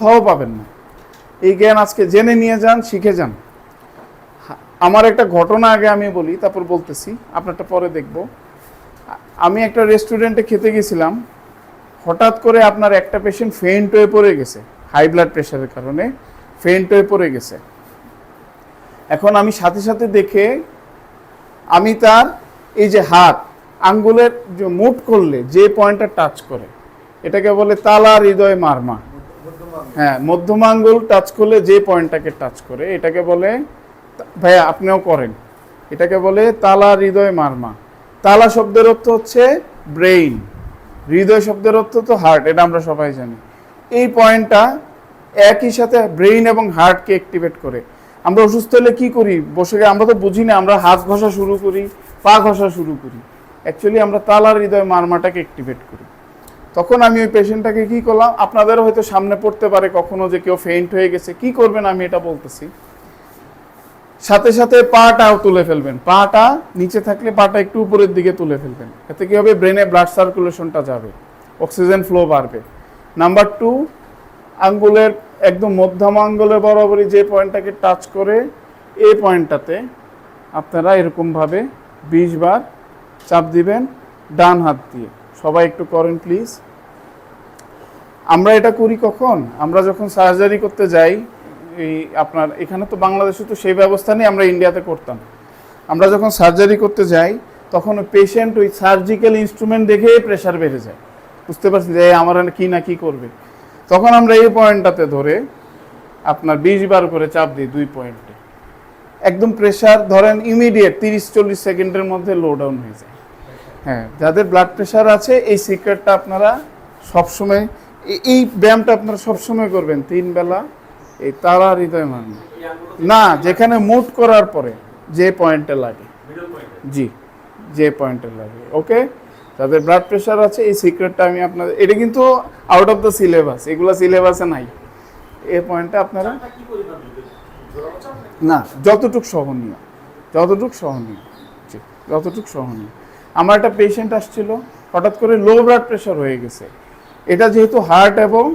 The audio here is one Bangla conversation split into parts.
কোথাও পাবেন না। এই জ্ঞান আজকে জেনে নিয়ে যান, শিখে যান। আমার একটা ঘটনা আগে আমি বলি, তারপর বলতেছি, আপনারটা পরে দেখব। আমি একটা রেস্টুরেন্টে খেতে গেছিলাম, হঠাৎ করে আপনার একটা পেশেন্ট ফেন্ট হয়ে পড়ে গেছে। হাই ব্লাড প্রেশারের কারণে ফেন্ট হয়ে পড়ে গেছে। এখন আমি সাথে সাথে দেখে আমি তার এই যে হাত, আঙ্গুলের যে মুট করলে, যে পয়েন্টটা টাচ করে, এটাকে বলে তালা হৃদয় মারমা। হ্যাঁ মধ্যম আঙ্গুল টাচ করলে যে পয়েন্টটাকে টাচ করে, এটাকে বলে ভাইয়া আপনিও করেন। এটাকে বলে তালা হৃদয় মারমা। তালা শব্দের অর্থ হচ্ছে ব্রেইন হৃদয় শব্দের অর্থ তো হার্ট এটা আমরা সবাই জানি। এই পয়েন্টটা একই সাথে ব্রেইন এবং হার্টকে অ্যাক্টিভেট করে। আমরা অসুস্থ হলে কী করি? বসে গিয়ে আমরা তো বুঝি না, আমরা হাত ঘষা শুরু করি, পা ঘষা শুরু করি। অ্যাকচুয়ালি আমরা তালার হৃদয় মারমাটাকে অ্যাক্টিভেট করি। তখন আমি ওই পেশেন্টটাকে কি করলাম? আপনাদেরও হয়তো সামনে পড়তে পারে কখনো যে কেউ ফেইন্ট হয়ে গেছে। কি করবেন? আমি এটা বলতেছি। সাথে সাথে পাটাও তুলে ফেলবেন। পাটা নিচে থাকলে পাটা একটু উপরের দিকে তুলে ফেলবেন। এতে কি হবে? ব্রেনে ব্লাড সার্কুলেশনটা যাবে। অক্সিজেন ফ্লো বাড়বে। নাম্বার টু, আঙ্গুলের একদম মধ্যম আঙ্গুলের বরাবরই যে পয়েন্টটাকে টাচ করে, এই পয়েন্টটাতে আপনারা এরকমভাবে বিশ বার চাপ দিবেন, ডান হাত দিয়ে। সবাই একটু করেন প্লিজ আমরা এটা করি কখন? আমরা যখন সার্জারি করতে যাই, এই আপনার, এখানে তো বাংলাদেশে তো সেই ব্যবস্থা নেই, আমরা ইন্ডিয়াতে করতাম। আমরা যখন সার্জারি করতে যাই, তখন পেশেন্ট ওই সার্জিক্যাল ইনস্ট্রুমেন্ট দেখে প্রেশার বেড়ে যায়। বুঝতে পারছি যে আমার কি না কি করবে? তখন আমরা এই পয়েন্টটাতে ধরে আপনার বিশ বার করে চাপ দিই দুই পয়েন্টে একদম প্রেশার ধরেন ইমিডিয়েট তিরিশ চল্লিশ সেকেন্ডের মধ্যে লো ডাউন হয়ে যায়। হ্যাঁ যাদের ব্লাড প্রেশার আছে, এই সিক্রেটটা আপনারা সবসময় এ- এই ব্যায়ামটা আপনারা সবসময় করবেন, তিন বেলা, এই তারা হৃদয় মান না, যেখানে মুট করার পরে যে পয়েন্টে লাগে। জি, যে পয়েন্টে লাগে ওকে যাদের ব্লাড প্রেশার আছে, এই সিক্রেটটা আমি আপনাদের এটা কিন্তু আউট অফ দ্য সিলেবাস এগুলো সিলেবাসে নাই। এই পয়েন্টটা আপনারা না, যতটুক সহনীয় যতটুক সহনীয় যতটুক সহনীয়। আমার একটা পেশেন্ট আসছিল হঠাৎ করে লো ব্লাড প্রেশার হয়ে গেছে। এটা যেহেতু হার্ট এবং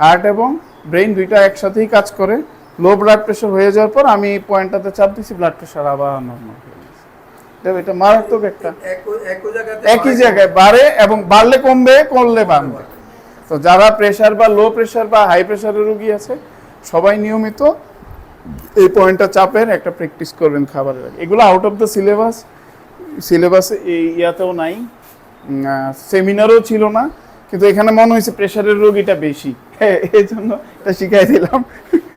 হার্ট এবং ব্রেইন দুইটা একসাথেই কাজ করে লো ব্লাড প্রেশার হয়ে যাওয়ার পর আমি এই পয়েন্টটাতে চাপ দিছি ব্লাড প্রেশার আবার নর্মাল হয়ে গেছে। দেখো, এটা মারাত্মক একটা একই জায়গায় বাড়ে এবং বাড়লে কমবে কমলে বাড়বে। তো যারা প্রেশার বা লো প্রেশার বা হাই প্রেশারের রোগী আছে সবাই নিয়মিত এই পয়েন্টটা চাপের একটা প্র্যাকটিস করবেন খাবারের আগে। এগুলো আউট অফ দ্য সিলেবাস সিলেবাসে ইয়াতেও নাই। সেমিনারও ছিল না, কিন্তু এখানে মনে হয়েছে প্রেশারের রোগীটা বেশি। হ্যাঁ এই জন্য এটা শিখাই দিলাম।